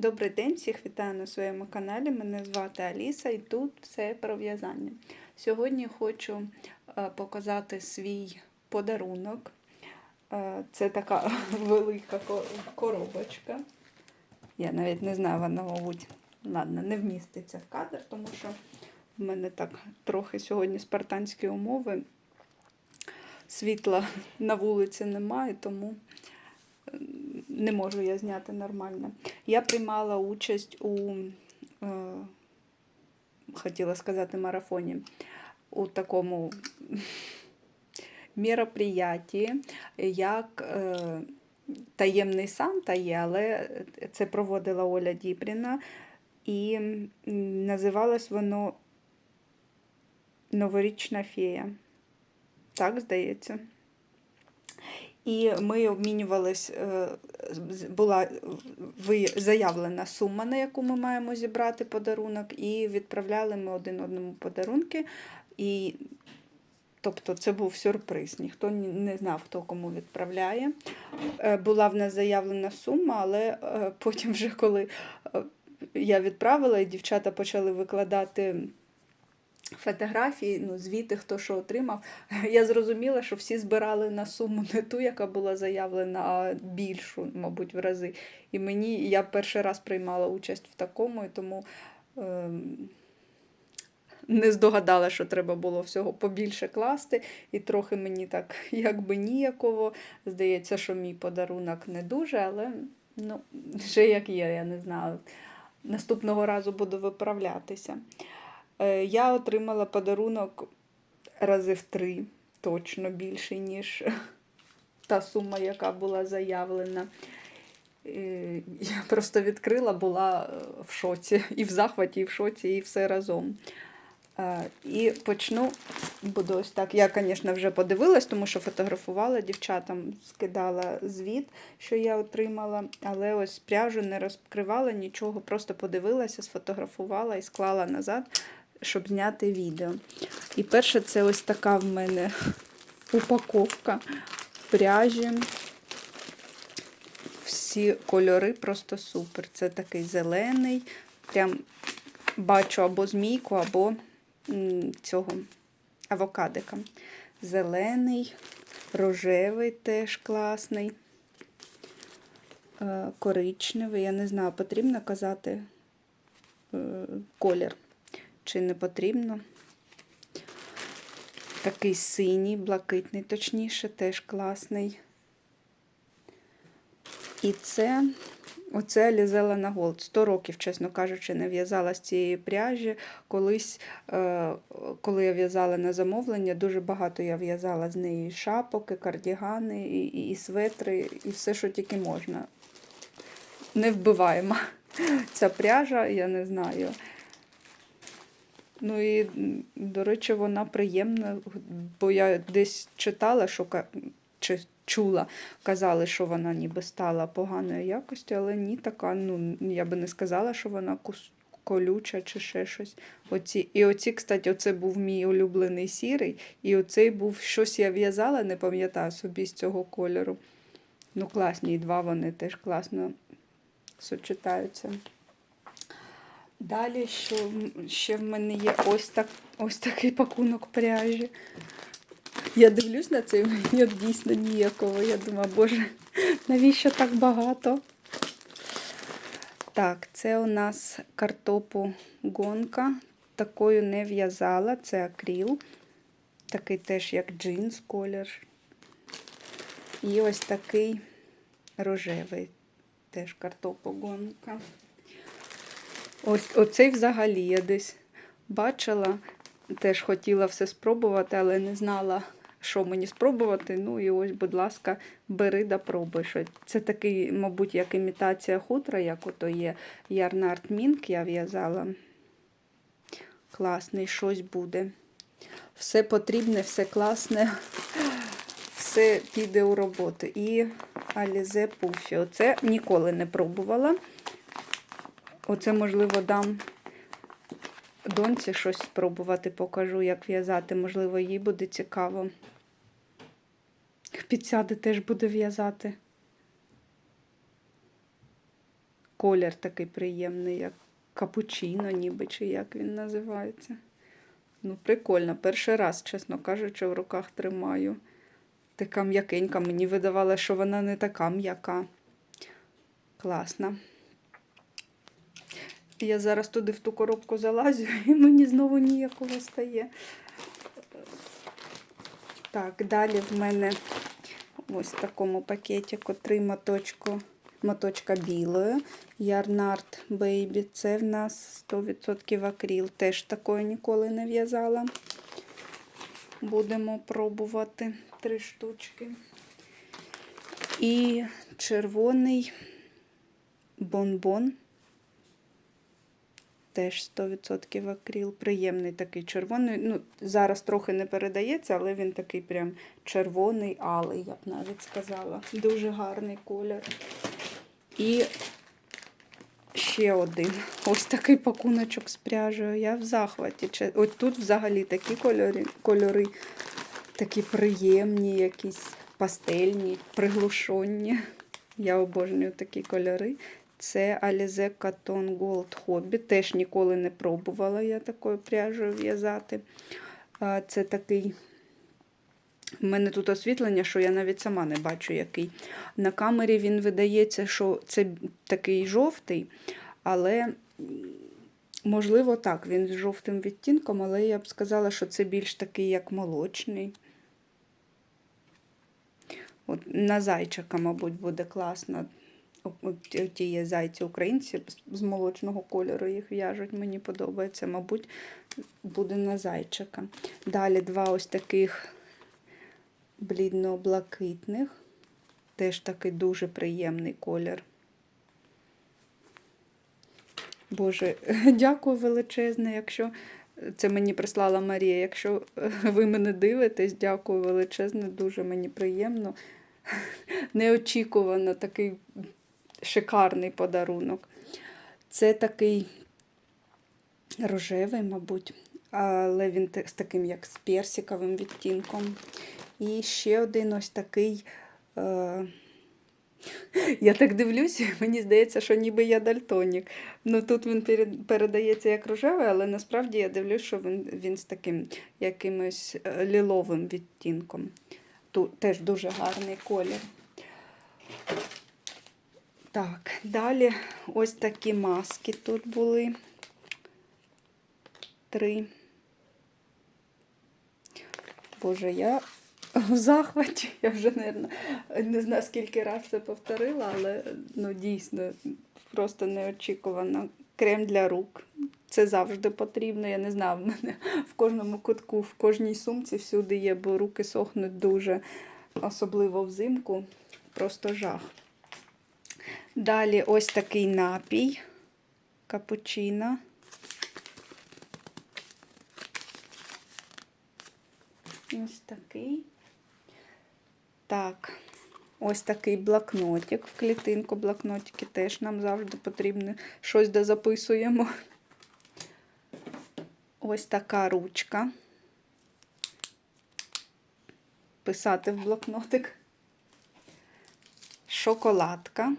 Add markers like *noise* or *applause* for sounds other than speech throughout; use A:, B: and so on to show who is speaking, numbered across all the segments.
A: Добрий день, всіх вітаю на своєму каналі. Мене звати Аліса і тут все про в'язання. Сьогодні хочу е, показати свій подарунок. Е, Це така *laughs* велика коробочка. Я навіть не знаю, вона, мабуть, ладно, не вміститься в кадр, тому що в мене так трохи сьогодні спартанські умови. Світла *laughs* на вулиці немає, тому не можу я зняти нормально. Я приймала участь у, е, хотіла сказати, марафоні, у такому мероприятті, як е, таємний Санта є, але це проводила Оля Дібріна, і називалось воно Новорічна фея. Так, здається. І ми обмінювались, е, була заявлена сума, на яку ми маємо зібрати подарунок, і відправляли ми один одному подарунки. І, тобто це був сюрприз. Ніхто не знав, хто кому відправляє. Е, Була в нас заявлена сума, але е, потім, вже коли я відправила, і дівчата почали викладати фотографії, ну, звіти, хто що отримав. *laughs* Я зрозуміла, що всі збирали на суму не ту, яка була заявлена, а більшу, мабуть, в рази. І мені я перший раз приймала участь в такому, і тому ем, не здогадала, що треба було всього побільше класти. І трохи мені так *laughs* якби ніяково. Здається, що мій подарунок не дуже, але ну, *laughs* вже як є, я не знаю. Наступного разу буду виправлятися. Е, Я отримала подарунок рази в три, точно більше, ніж *laughs* та сума, яка була заявлена. Я просто відкрила, була е, в шоці, і в захваті, і в шоці, і все разом. Е, І почну, буду ось так. Я, звісно, вже подивилась, тому що фотографувала дівчатам, скидала звіт, що я отримала, але ось пряжу не розкривала нічого, просто подивилася, сфотографувала і склала назад, щоб зняти відео. І перше, це ось така в мене упаковка пряжі. Всі кольори просто супер. Це такий зелений. Прям бачу або змійку, або цього авокадика. Зелений, рожевий теж класний, е, коричневий. Я не знаю, потрібно казати е, колір чи не потрібно. Такий синій, блакитний, точніше, теж класний. І це, оце лізела на голд. 100 років, чесно кажучи, не в'язала з цієї пряжі. Колись, е, коли я в'язала на замовлення, дуже багато я в'язала з неї і шапок, і кардігани, і, і, і светри, і все, що тільки можна. Не вбиваємо. Ця пряжа, я не знаю. Ну і, до речі, вона приємна, бо я десь читала, що чи чула, казали, що вона ніби стала поганої якості, але ні, така, ну, я би не сказала, що вона кус- колюча чи ще щось. Оці, і оці, кстати, оце був мій улюблений сірий, і оцей був щось я в'язала, не пам'ятаю собі з цього кольору. Ну, класні, і два вони теж класно сочетаються. Далі що ще в мене є ось, так, ось такий пакунок пряжі. Я дивлюсь на це і мені дійсно ніяково. Я думаю, боже, навіщо так багато? Так, це у нас картопу гонка. Такою не в'язала, це акріл. Такий теж як джинс колір. І ось такий рожевий, теж картопогонка. Ось оцей взагалі я десь бачила, теж хотіла все спробувати, але не знала, що мені спробувати. Ну і ось, будь ласка, бери да пробуй. Що Це такий, мабуть, як імітація хутра, як ото є Ярнард Мінк, я в'язала. Класний, щось буде. Все потрібне, все класне, все піде у роботу. І Alize Puffy. Оце ніколи не пробувала. Оце, можливо, дам доньці щось спробувати, покажу, як в'язати. Можливо, їй буде цікаво. Підсяде теж буде в'язати. колір такий приємний, як капучино, ніби чи як він називається. Ну, прикольно. Перший раз, чесно кажучи, в руках тримаю. Така м'якенька. Мені видавало, що вона не така м'яка. Класна. Я зараз туди в ту коробку залазю, *laughs* і мені знову ніякого стає. Так, далі в мене ось в такому пакетику три моточку, моточка білої. Ярнард Baby. Це в нас 100% акріл. Теж такої ніколи не в'язала. Будемо пробувати три штучки. І червоний бонбон. Теж 100% акріл. Приємний такий червоний. Ну, зараз трохи не передається, але він такий прям червоний, алий, я б навіть сказала. Дуже гарний колір. І ще один. Ось такий пакуночок з пряжею. Я в захваті. Ось тут взагалі такі кольори, кольори такі приємні, якісь пастельні, приглушені. Я обожнюю такі кольори. Це Alize Cotton Gold Hobby. Теж ніколи не пробувала я такою пряжею в'язати. Це такий. У мене тут освітлення, що я навіть сама не бачу, який. На камері він видається, що це такий жовтий, але можливо так, він з жовтим відтінком, але я б сказала, що це більш такий, як молочний. От на зайчика, мабуть, буде класно. Ті є зайці українці з- молочного кольору їх в'яжуть. Мені подобається, мабуть, буде на зайчика. Далі два ось таких блідно-блакитних. Теж такий дуже приємний колір. Боже, *laughs* дякую величезне, якщо це мені прислала Марія. Якщо *laughs* ви мене дивитесь, дякую величезне, дуже мені приємно. *laughs* Неочікувано такий шикарний подарунок. Це такий рожевий, мабуть, але він з таким, як з персиковим відтінком. І ще один ось такий. Е... Я так дивлюся, *laughs* мені здається, що ніби я дальтонік. Ну тут він передається як рожевий, але насправді я дивлюсь, що він, він з таким якимось е, ліловим відтінком. Тут теж дуже гарний колір. Так, далі ось такі маски тут були. Три. Боже, я в захваті. Я вже, мабуть, не знаю, скільки раз це повторила, але ну, дійсно просто неочікувано. Крем для рук. Це завжди потрібно. Я не знаю, в мене в кожному кутку, в кожній сумці всюди є, бо руки сохнуть дуже, особливо взимку. Просто жах. Далі ось такий напій капучино. Ось такий. Так, ось такий блокнотик в клітинку. Блокнотики теж нам завжди потрібно щось де записуємо. Ось така ручка. Писати в блокнотик. Шоколадка.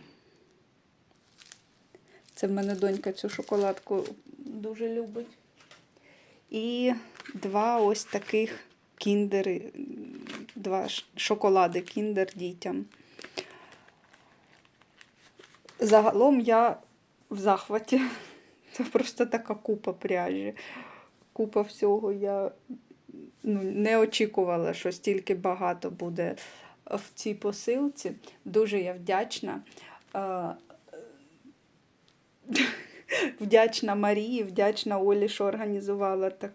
A: Це в мене донька цю шоколадку дуже любить. І два ось таких кіндери, два шоколади кіндер дітям. Загалом я в захваті. *laughs* Це просто така купа пряжі. Купа всього. Я ну, не очікувала, що стільки багато буде в цій посилці. Дуже я вдячна. Вдячна Марії, вдячна Олі, що організувала так,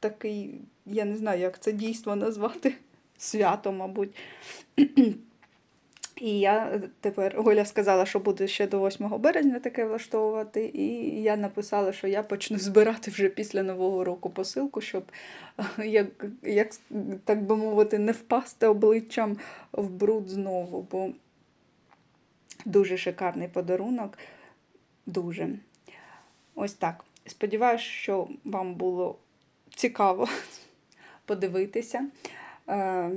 A: такий, я не знаю, як це дійство назвати, свято, мабуть. І я тепер Оля сказала, що буде ще до 8 березня таке влаштовувати. І я написала, що я почну збирати вже після Нового року посилку, щоб, як, як так би мовити, не впасти обличчям в бруд знову. Бо дуже шикарний подарунок. Дуже. Ось так. Сподіваюсь, що вам було цікаво *laughs* подивитися. Е,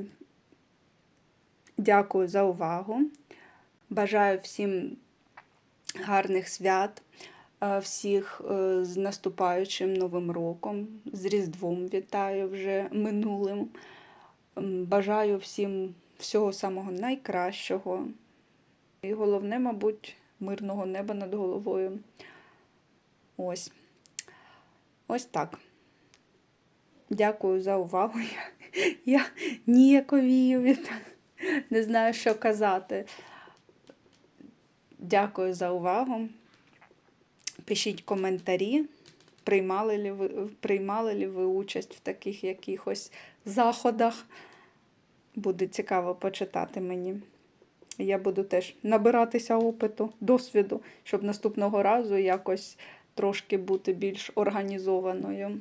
A: Дякую за увагу. Бажаю всім гарних свят. е, Всіх е, з наступаючим Новим роком, з Різдвом вітаю вже минулим. Бажаю всім всього самого найкращого. І головне, мабуть, мирного неба над головою. Ось. Ось так. Дякую за увагу. *laughs* Я, ніяковію від не знаю, що казати. Дякую за увагу. Пишіть коментарі, приймали ли ви, приймали ли ви участь в таких якихось заходах. Буде цікаво почитати мені. Я буду теж набиратися опиту, досвіду, щоб наступного разу якось трошки бути більш організованою.